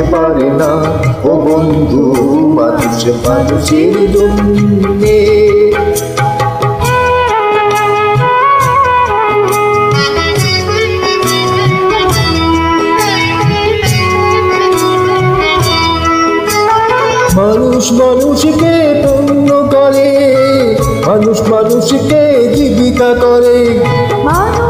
পেতে পারে না। ও বন্ধু, মানুষ, মানুষের জন্যে। মানুষ, মানুষকে পূর্ণ করে। মানুষ, মানুষকে জীবিকা করে। মানুষ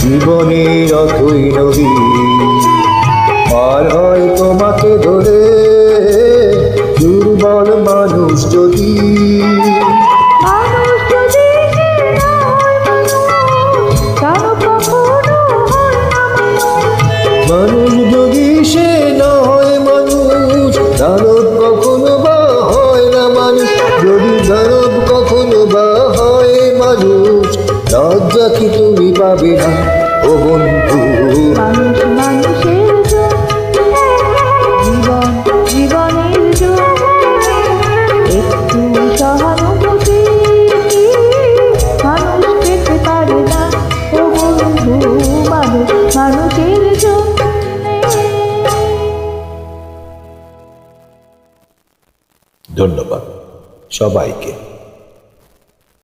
জীবনের অথই নদী পার হয় তোমাকে ধরে দুর্বল মানুষ যদি মানুষ যদি সে না হয় মানুষ দানব কখনো বা হয় না মানুষ। যদি দানব কখনো বা হয় মানুষ লজ্জা কি তুমি পাবে না? ও বন্ধু। মানুষ মানুষের জন্য জীবন জীবনের একটু সহানুভূতি। মানুষ পেতে পারে না ও বন্ধু মানুষ মানুষের জন্য। ধন্যবাদ সবাইকে।